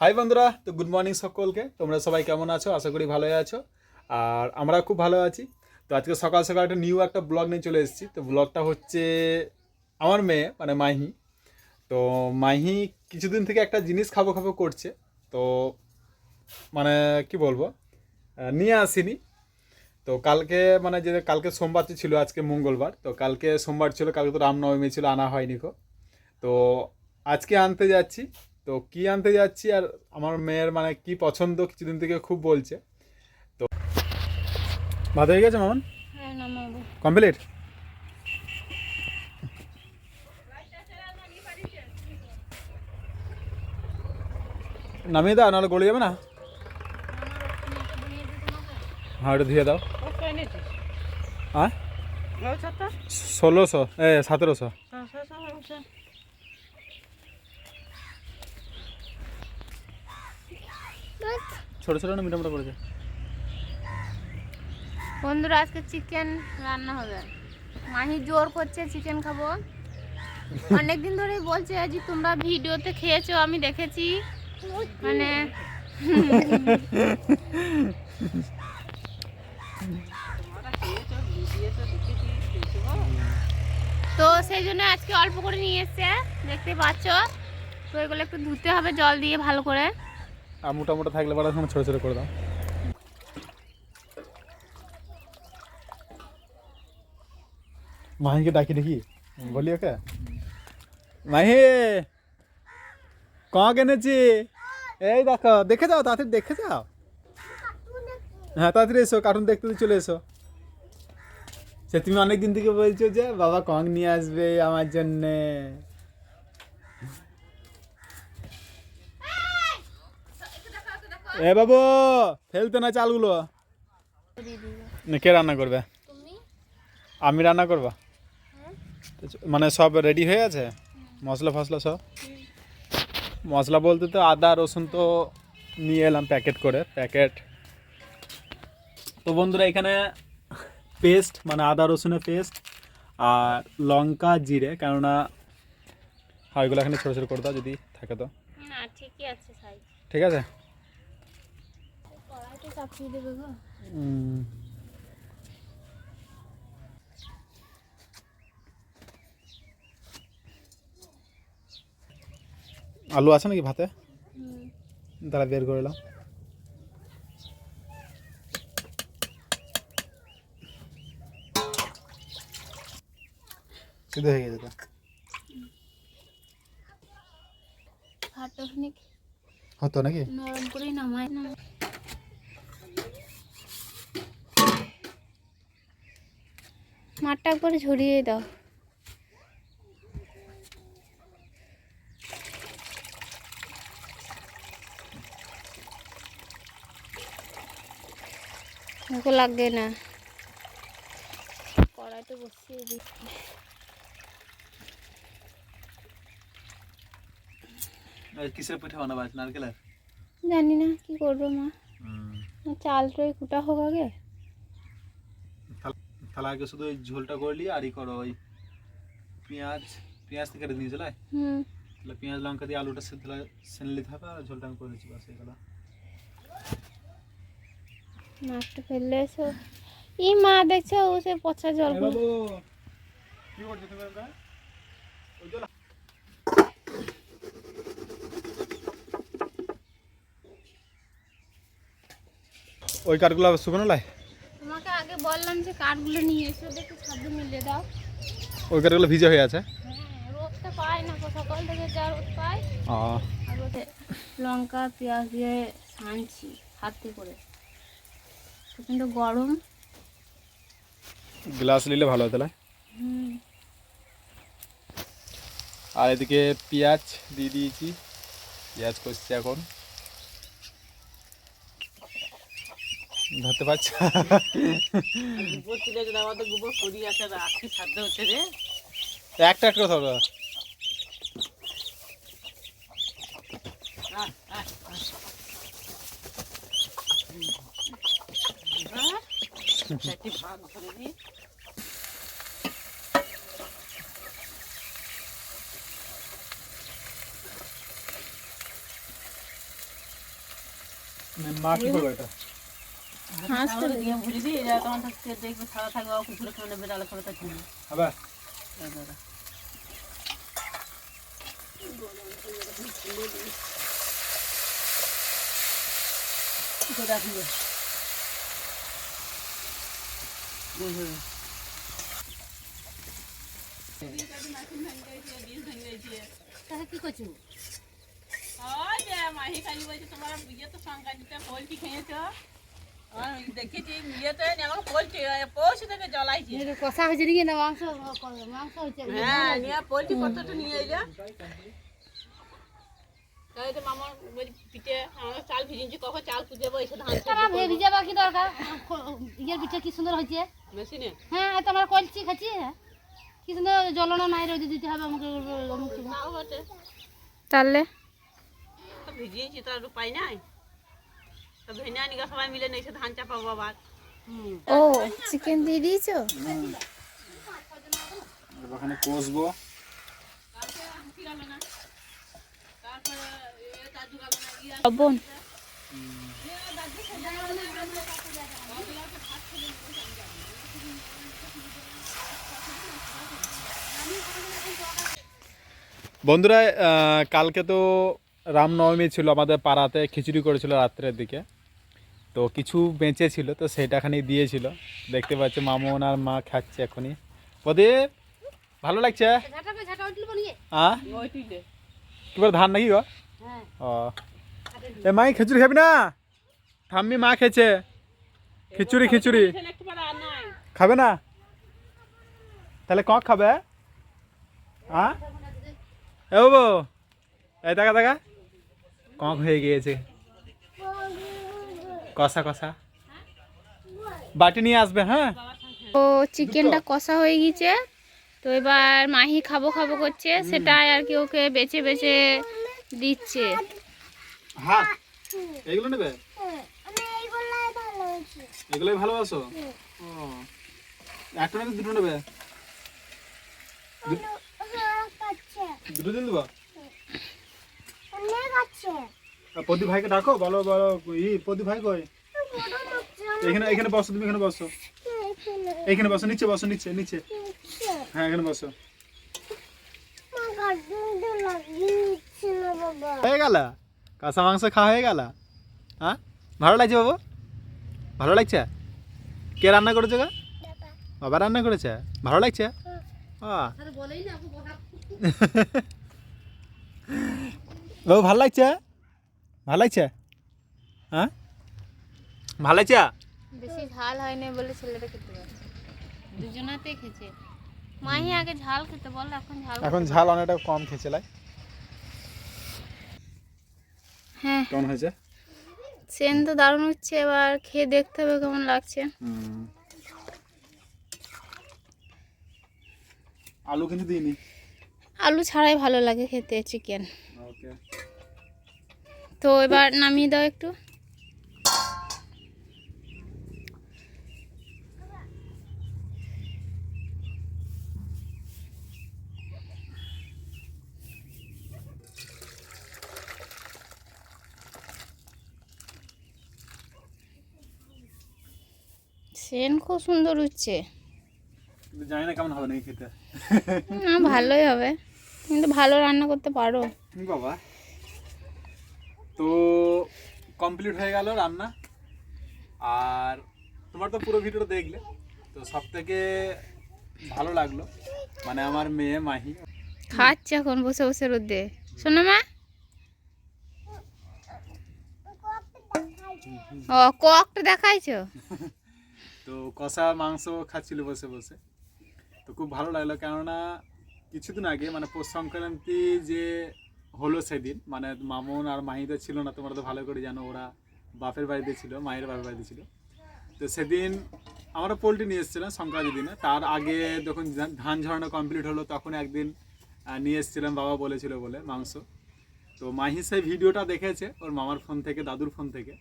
High বন্ধুরা। তো good morning সকলকে। তোমরা সবাই কেমন আছো? আশা করি ভালোই আছো। আর আমরা খুব ভালো আছি। তো আজকে সকাল সকাল একটা নিউ একটা ব্লগ নিয়ে চলে এসেছি। তো ব্লগটা হচ্ছে আমার মেয়ে মানে মাহি। তো মাহি কিছুদিন থেকে একটা জিনিস খাব খাব করছে। তো মানে কি বলব? নিয়ে আসিনি। তো কালকে মানে যে কালকে সোমবার ছিল, আজকে মঙ্গলবার। তো কালকে সোমবার ছিল, কালকে তো রামনবমী ছিল, আনা হয়নি তো আজকে আনতে যাচ্ছি। তো কি আনতে যাচ্ছি আর আমার মেয়ের মানে কি পছন্দ কিছুদিন থেকে খুব বলছে। তো ভাত হয়ে গেছে মামন? হ্যাঁ কমপ্লিট? নামিয়ে দাও নাহলে গলে যাবে না? হ্যাঁ ওটা ধুয়ে দাও। হ্যাঁ? ষোলোশো এ সতেরোশো। ছোটো ছোটো মিটা মোটা করেছে? বন্ধুরা, আজকে চিকেন রান্না হবে। মাহি জোর করছে চিকেন খাব। অনেকদিন ধরেই বলছে যে, তোমরা ভিডিওতে খেয়েছো, আমি দেখেছি। মানে তো সেই জন্য আজকে অল্প করে নিয়ে এসছে, দেখতে পাচ্ছ? তো এগুলো একটু ধুতে হবে, জল দিয়ে ভালো করে। আর মোটা মোটা থাকলে বড় ছোটো ছোটো করে দাও। মাহিকে ডাকি দেখি? বলি ওকে? মাহি! কখন এনেছি? এই দেখো, দেখে যাও, তাড়াতাড়ি দেখে যাও। হ্যাঁ তাড়াতাড়ি এসো কার্টুন দেখতে চলে এসো। সে তুমি অনেক দিন থেকে বলছো যে, বাবা কং নিয়ে আসবে আমার জন্যে। এ বাবু ফেলতে না চালগুলো? না, কে রান্না করবে? আমি রান্না করব? মানে সব রেডি হয়ে আছে মশলা ফসলা সব? মশলা বলতে তো আদা রসুন তো নিয়ে এলাম প্যাকেট করে প্যাকেট। তো বন্ধুরা এখানে পেস্ট মানে আদা রসুনের পেস্ট আর লঙ্কা জিরে কেননা হয় এগুলো এখানে ছোটো ছোটো করে দাও যদি থাকে তো। না ঠিকই আছে ঠিক আছে? চাপিয়ে দেবে গো। আলু আছে নাকি ভাতে? তাহলে বের করে এলাম সিদ্ধ হয়ে গেছে তো? হতো নাকি? নরম করেই নামাই না মাঠটা একবারে ঝরিয়ে দাও। দেখো লাগে না। কড়াইতে বসিয়ে দিচ্ছি কিসের পিঠে বানাবো নারকেলের? জানি না কি করব মা? চালটাই কুটা হোক আগে। তাহলে আগে শুধু ওই ঝোলটা করলি আর ই করো ওই পেঁয়াজ পেঁয়াজ থেকে কেটে দিয়েছিল? হুম। তাহলে পেঁয়াজ লঙ্কা দিয়ে আলুটা সেদ্ধ সেনে নিতে হবে আর ঝোলটা আমি করে দিচ্ছি বাস এগুলো মাছটা ফেললে এসো। ই মা দেখছ ও সে পচা জল বাবু কি করছ তুমি? ওই জল ওই কাঠগুলো শুকনো লাই বললাম যে কাঠগুলো নিয়ে এসো দেখে ছাদে মিলে দাও। ওই কাঠগুলো ভিজে হয়ে আছে? হ্যাঁ রোদটা পায় না সকাল থেকে যা রোদ পায়। ও। আর রোদে লঙ্কা পেঁয়াজ দিয়ে ছানছি হাতে করে। কিন্তু গরম। গ্লাস নিলে ভালো হতো না? আর এদিকে পেঁয়াজ দিয়ে দিয়েছি। পেঁয়াজ করছি এখন ধরতে পারছি গোবর তুলে যদি আমাদের গোবর পড়ি আছে আর আজকে সাধ্য হচ্ছে রে। একটা একটা ধরে মা কি করবে এটা? হাঁস দিয়ে ভুলে দিই যা তখন থাকতে দেখবে সারা থাকবে আর কুকুরে খাবে বেড়ালে খাবে তা ছিল হবে রাখবে কি করছ? ওই যে মাহি খালি বলছে তোমার ইয়ে তো সংক্রান্তিতে পোলট্রি খেয়েছো? কষা হয়েছে নাকি না মাংস মাংস হয়েছে হ্যাঁ নিয়ে পোলট্রি কতটা নিয়ে এলে তাই তো মামার পিঠে আমরা চাল ভিজিয়েছি কখন চাল কুচাবো এসে ধান তারা ভিজাবা কি দরকার? ইয়ের পিঠা কি সুন্দর হয়েছে? মেশিনে? হ্যাঁ এই তো আমার কলছি খাচ্ছি। হ্যাঁ কি সুন্দর জ্বলনা নাই রোদে দিতে হবে আমাকে তাহলে? তো ভিজিয়েছি তার উপায় নাই? তো ভেনে আনি সবাই মিলে এসে ধান চাপাবো আবার। ও চিকেন দিয়ে দিয়েছ? ওখানে কষবো। লবণ? বন্ধুরা কালকে তো রামনবমী ছিল আমাদের পাড়াতে খিচুড়ি করেছিল রাত্রের দিকে। তো কিছু বেঁচে ছিল তো সেটাখানি দিয়েছিল। দেখতে পাচ্ছি মামুন আর মা খাচ্ছে এখনই। ওদের ভালো লাগছে? হ্যাঁ ধান নাকি গো? হ্যাঁ। ও। এ মাই খিচুড়ি খাবি না? ঠাম্মি মা খেয়েছে। খিচুড়ি খিচুড়ি। খাবে না? তাহলে কক খাবে? হ্যাঁ এ বাবু এই দেখা দেখা কক হয়ে গিয়েছে। কষা কষা। বাটি নিয়ে আসবে হ্যাঁ? তো চিকেনটা কষা হয়ে গেছে। তো এবার মাহি খাব খাব করছে। সেটাই আর কি ওকে বেছে বেছে দিচ্ছে। হাত এগুলো নেবে? এগুলোই ভালোবাসো? একটা নেবে দুটো নেবে? দুটো দিন দেবো? প্রদীপ ভাইকে ডাকো বলো বলো ই প্রদীপ ভাই কই? এখানে এখানে বসো তুমি এখানে বসো। এখানে বসো নিচে বসো নিচে নিচে। হ্যাঁ এখানে বসো। হয়ে গেল? কাঁচা মাংস খাওয়া হয়ে গেল? হ্যাঁ ভালো লাগছে বাবু? ভালো লাগছে? কে রান্না করেছে গা? বাবা রান্না করেছে? ভালো লাগছে। বাবু ভালো লাগছে? ভালো লাগছে? হ্যাঁ? ভালো লাগছে? বেশি ঝাল হয়নি বলে ছেলেটা খেতে পারে। দুজনাতেই খেয়েছে। মাহি আগে ঝাল খেতে বল এখন ঝাল এখন ঝাল অনেকটা কম খেয়েছে লাই। হ্যাঁ। কেমন হয়েছে? সেন তো দারুণ হচ্ছে এবার খেয়ে দেখতে হবে কেমন লাগছে। আলু কিন্তু দিইনি? আলু ছাড়াই ভালো লাগে খেতে চিকেন। ওকে। তো এবার নামিয়ে দাও একটু। সেন খুব সুন্দর উঠছে। জানি না কেমন হবে নাকি খেতে। না ভালোই হবে। কিন্তু ভালো রান্না করতে পারো। বাবা। তো কমপ্লিট হয়ে গেল রান্না। আর তোমার তো পুরো ভিডিওটা দেখলে তো সব থেকে ভালো লাগল। মানে আমার মেয়ে মাহি। খাচ্ছে এখন বসে বসে রোদে। শোনো মা। ও ককটা দেখাইছো? তো কষা মাংস খাচ্ছিল বসে বসে। তো খুব ভালো লাগল কেননা কিছুদিন আগে মানে পৌষ সংক্রান্তি যে হলো সেদিন। মানে মামুন আর মাহিদা ছিল না, তোমরা তো ভালো করে জানো, ওরা বাপের বাড়িতে ছিল, মায়ের বাপের বাড়িতে ছিল। তো সেদিন আমরা পোলট্রি নিয়ে এসেছিলাম সংক্রান্তি দিনে। তার আগে যখন ধান ঝরানো কমপ্লিট হলো, তখন একদিন নিয়ে এসেছিলাম, বাবা বলেছিল বলে মাংস। তো মাহি সেই ভিডিওটা দেখেছে, ওর মামার ফোন থেকে, দাদুর ফোন থেকে।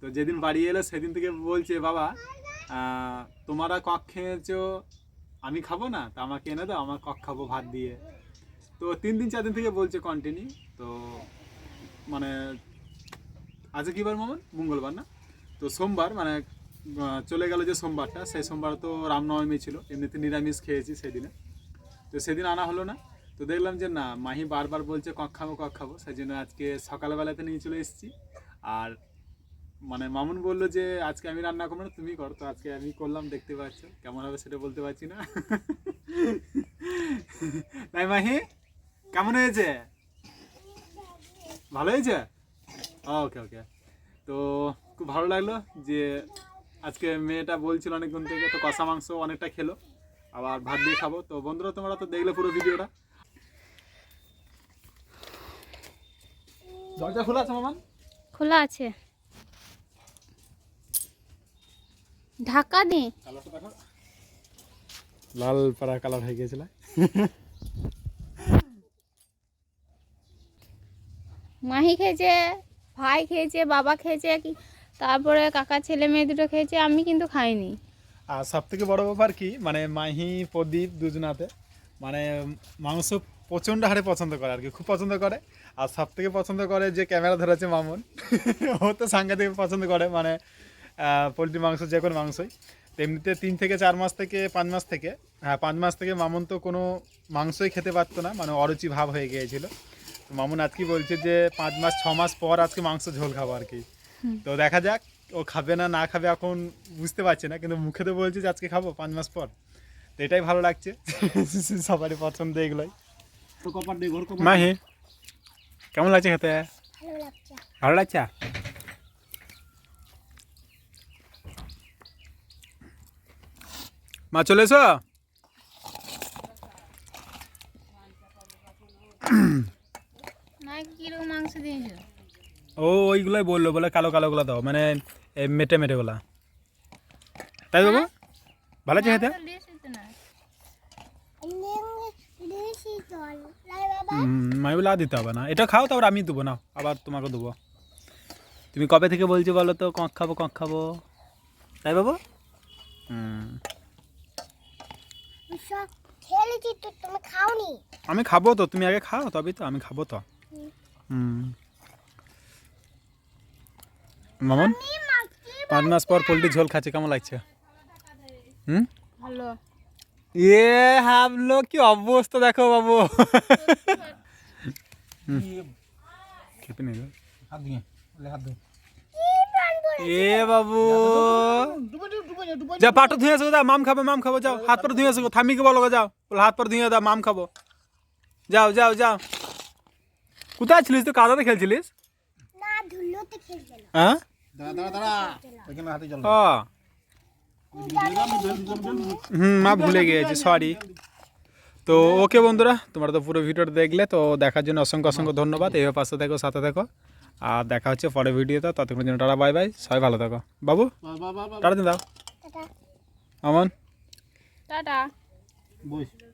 তো যেদিন বাড়ি এলো, সেদিন থেকে বলছে, বাবা তোমারা কক খেয়েছো, আমি খাব না, তা আমাকে এনে দাও, আমার কক খাব ভাত দিয়ে। তো তিন দিন, চার দিন থেকে বলছে কন্টিনিউ তো মানে আজকে কী বার মামন? মঙ্গলবার না? তো সোমবার মানে চলে গেল যে সোমবারটা, সেই সোমবার তো রামনবমী ছিল। এমনিতে নিরামিষ খেয়েছি সেদিনে। তো সেদিন আনা হলো না। তো দেখলাম যে না, মাহি বারবার বলছে, কক খাব কক খাব। সেই জন্য আজকে সকালবেলাতে নিয়ে চলে এসেছি। আর মানে মামুন বলল যে, আজকে আমি রান্না করব না, তুমি করো। তো আজকে আমি করলাম, দেখতে পাচ্ছ। কেমন হবে সেটা বলতে পারছি না। তাই মাহি? কেমন হয়েছে? ভালো হয়েছে? ওকে ওকে তো খুব ভালো লাগল যে আজকে মেয়েটা বলছিল অনেকক্ষণ থেকে তো কষা মাংস অনেকটা খেলো আবার ভাত দিয়ে খাব। তো বন্ধুরা তোমরা তো দেখলে পুরো ভিডিওটা। দরজা খোলা আছে মামান খোলা আছে। ঢাকা দি লাল পাড়া কালার হয়ে গিয়েছিল। মাহি খেয়েছে, ভাই খেয়েছে, বাবা খেয়েছে, কি তারপরে কাকা ছেলে মেয়ে দুটো খেয়েছে, আমি কিন্তু খাইনি। আর সব থেকে বড় ব্যাপার কি মানে মাহি, প্রদীপ দুজনাতে মানে মাংস প্রচণ্ড হারে পছন্দ করে আর কি, খুব পছন্দ করে। আর সব থেকে পছন্দ করে যে ক্যামেরা ধরেছে মামুন, ও তো সাংঘাতিক পছন্দ করে মানে পোলট্রি মাংস, যে কোনো মাংসই। তেমনিতে তিন থেকে চার মাস থেকে, পাঁচ মাস থেকে হ্যাঁ পাঁচ মাস থেকে মামুন তো কোনো মাংসই খেতে পারতো না মানে অরুচি ভাব হয়ে গিয়েছিল। মামুন আজকে বলছে যে পাঁচ মাস ছ মাস পর আজকে মাংস ঝোল খাব আর কি। তো দেখা যাক ও খাবে না না খাবে এখন বুঝতে পারছি না কিন্তু মুখে তো বলছে যে আজকে খাব পাঁচ মাস পর। তো এটাই ভালো লাগছে সবারই পছন্দ এগুলোই। মাহি কেমন লাগছে খেতে? ভালো লাগছে? মা চলে এসো। মাংস ও ওইগুলোই বলল বলে কালো কালোগুলো দাও মানে এই মেটে মেটেগুলা তাই বাবু? ভালো আছে খেতে আমি বলে আর দিতে হবে না। এটা খাও তারপর আমি দেবো না আবার তোমাকে দেবো। তুমি কবে থেকে বলছো বলো তো কক খাব কক খাব? তাই বাবু? হুম খেলেছি তো তুমি খাওনি? আমি খাব তো তুমি আগে খাও তবেই তো আমি খাব তো। মামন? পাঁচ মাস পর পোলট্রি ঝোল খাচ্ছে কেমন লাগছে? হুম? ভালো। এ হাবলো কি অবস্থা দেখো বাবু। খেপে নেই। এ বাবু। যা পাটো ধুয়ে আসো দাও মাম খাব মাম খাব যাও। হাত পর ধুয়ে আসো থামিকে বলো যাও। বলো হাত পর ধুয়ে দাও মাম খাব। যাও যাও যাও। কোথায় ছিলিস তুই? কাদাতে খেলছিলিস? না ধুলোতে হ্যাঁ ও। হুম মা ভুলে গিয়েছি সরি তো ওকে বন্ধুরা তোমরা তো পুরো ভিডিওটা দেখলে তো দেখার জন্য অসংখ্য অসংখ্য ধন্যবাদ। এইভাবে পাশে দেখো সাথে দেখো আর দেখা হচ্ছে পরের ভিডিওতে ততক্ষণের জন্য টাটা বাই বাই। সবাই ভালো থাকো। বাবু টাটা দিন দাও। টাটা। আমন টাটা। টাটা